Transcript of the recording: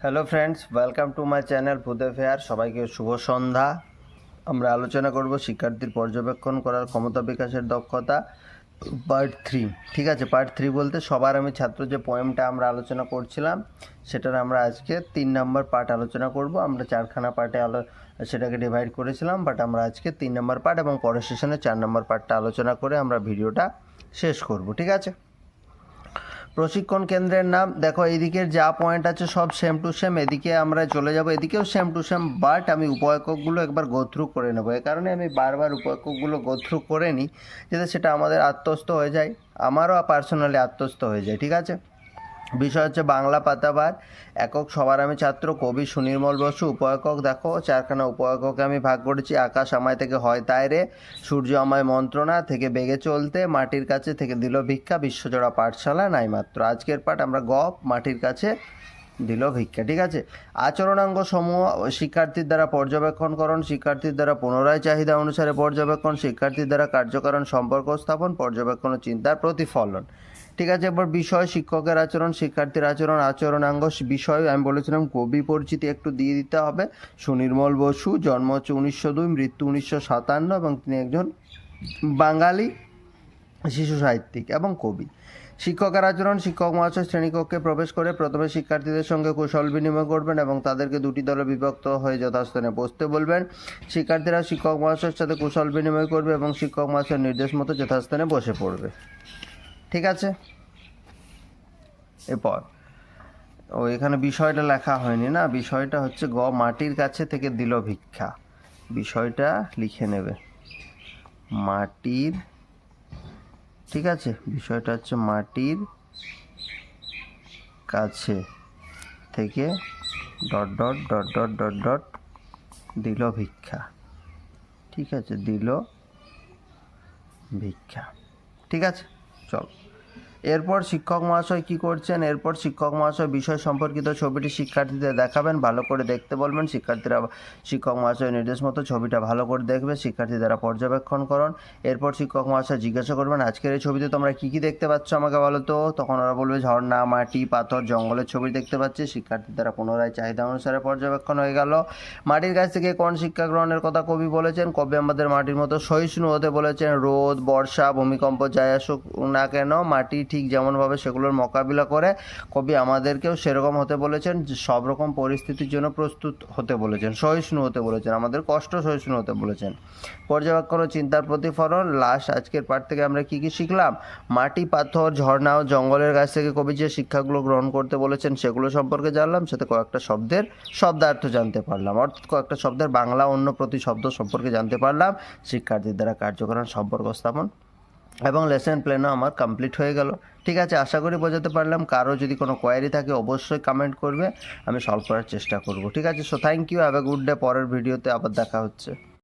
Hello friends welcome to my channel ফুদে fair সবাইকে শুভ সন্ধ্যা। আমরা আলোচনা করব শিক্ষার্থীর পর্যবেক্ষণ করার ক্ষমতা বিকাশের দক্ষতা পার্ট থ্রি ঠিক আছে পার্ট থ্রি বলতে সবার আমি ছাত্র যে পোয়েমটা আমরা আলোচনা করছিলাম, সেটার আমরা আজকে তিন নম্বর পার্ট আলোচনা করব। আমরা চারখানা পার্টে আলো সেটাকে ডিভাইড করেছিলাম বাট আমরা আজকে তিন নম্বর পার্ট এবং পরের সেশনে চার নম্বর পার্টটা আলোচনা করে আমরা ভিডিওটা শেষ করব। ঠিক আছে? প্রশিক্ষণ কেন্দ্রের নাম। দেখো এদিকের যা পয়েন্ট আছে সব সেম টু সেম এদিকে আমরা চলে যাব, এদিকেও সেম টু সেম বাট আমি উপএককগুলো একবার গোথ্রু করে নেব। এই কারণে আমি বারবার উপএককগুলো গোথ্রু করে নিই, যাতে সেটা আমাদের আত্মস্থ হয়ে যায়, আমারও পার্সোনালি আত্মস্থ হয়ে যায়, ঠিক আছে? বিষয় হচ্ছে বাংলা পাতাবার একক সবার আমি ছাত্র, কবি সুনির্মল বসু উপএকক দেখো, চারখানা উপএককে আমি ভাগ করেছি, আকাশ আমায় থেকে হয় তাই রে, সূর্য আমায় মন্ত্রণা থেকে বেগে চলতে, মাটির কাছে থেকে দিল ভিক্ষা, বিশ্বজোড়া পাঠশালা নাই মাত্র। আজকের পাঠ আমরা গপ মাটির কাছে দিল ভিক্ষা, ঠিক আছে? আচরণাঙ্গ সমূহ শিক্ষার্থীর দ্বারা পর্যবেক্ষণকরণ শিক্ষার্থীর দ্বারা পুনরায় চাহিদা অনুসারে পর্যবেক্ষণ, শিক্ষার্থীর দ্বারা কার্যকরণ, সম্পর্ক স্থাপন, পর্যবেক্ষণ ও চিন্তার প্রতিফলন। ঠিক আছে, এবার বিষয় শিক্ষকের আচরণ, শিক্ষার্থীর আচরণ, আচরণাঙ্গ বিষয় আমি বলেছিলাম, কবি পরিচিতি একটু দিয়ে দিতে হবে। সুনির্মল বসু, জন্ম হচ্ছে উনিশশো দুই, মৃত্যু উনিশশো সাতান্ন এবং তিনি একজন বাঙালি। শিশু সাহিত্যিক এবং কবি। শিক্ষকের আচরণ, শিক্ষক মহাশয় শ্রেণীকক্ষে প্রবেশ করে প্রথমে শিক্ষার্থীদের সঙ্গে কুশল বিনিময় করবেন এবং তাদেরকে দুটি দলে বিভক্ত হয়ে যথাস্থানে বসতে বলবেন। শিক্ষার্থীরা শিক্ষক মহাশয়ের সাথে কুশল বিনিময় করবে এবং শিক্ষক মহাশয়ের নির্দেশ মতো যথাস্থানে বসে পড়বে। ঠিক আছে? এরপর, ও এখানে বিষয়টা লেখা হয়নি না? বিষয়টা হচ্ছে গ, মাটির কাছে থেকে দিল ভিক্ষা। বিষয়টা লিখে নেবে। মাটির ঠিক আছে? বিষয়টা হচ্ছে মাটির কাছে থেকে dot dot dot dot dot dot দিল ভিক্ষা। ঠিক আছে? দিল ভিক্ষা। ঠিক আছে? চল। এরপর শিক্ষক মহাশয় কি করছেন? এরপর শিক্ষক মহাশয় বিষয় সম্পর্কিত ছবিটি শিক্ষার্থীদের দেখাবেন, ভালো করে দেখতে বলবেন। শিক্ষার্থীরা, শিক্ষক মহাশয় নির্দেশ মতো ছবিটা ভালো করে দেখবে শিক্ষার্থী দ্বারা পর্যবেক্ষণ করুন। এরপর শিক্ষক মহাশয় জিজ্ঞাসা করবেন, আজকের এই ছবিতে তোমরা কী কী দেখতে পাচ্ছ আমাকে বলো তো? তখন ওরা বলবে, ঝর্ণা, মাটি, পাথর, জঙ্গলের ছবি দেখতে পাচ্ছি। শিক্ষার্থী দ্বারা পুনরায় চাহিদা অনুসারে পর্যবেক্ষণ হয়ে গেল। মাটির কাছ থেকে কোন শিক্ষা গ্রহণের কথা কবি বলেছেন? কবি আমাদের মাটির মতো সহিষ্ণু হতে বলেছেন, রোদ, বর্ষা, ভূমিকম্প, যাই আসুক না কেন, মাটি ঠিক যেমনভাবে সেগুলোর মোকাবিলা করে, কবি আমাদেরকেও সেরকম হতে বলেছেন সব রকম পরিস্থিতির জন্য প্রস্তুত হতে বলেছেন, সহিষ্ণু হতে বলেছেন, আমাদের কষ্ট সহিষ্ণু হতে বলেছেন। পর্যবেক্ষণ চিন্তার প্রতিফলন লাস্ট আজকের পাঠ থেকে আমরা কি কি শিখলাম? মাটি, পাথর, ঝর্ণা ও জঙ্গলের কাছ থেকে কবি যে শিক্ষাগুলো গ্রহণ করতে বলেছেন, সেগুলো সম্পর্কে জানলাম, সাথে কয়েকটা শব্দের শব্দার্থ জানতে পারলাম, অর্থাৎ কয়েকটা শব্দের বাংলা অন্য প্রতি শব্দ সম্পর্কে জানতে পারলাম, শিক্ষার্থীর দ্বারা কার্যকরণ সম্পর্ক স্থাপন এবং লেসেন প্ল্যানও আমার কমপ্লিট হয়ে গেল। ঠিক আছে, আশা করি বোঝাতে পারলাম। কারও যদি কোনো কোয়ারি থাকে, অবশ্যই কমেন্ট করবে। আমি সলভ করার চেষ্টা করব। ঠিক আছে so thank you have a good day পরের ভিডিওতে আবার দেখা হচ্ছে।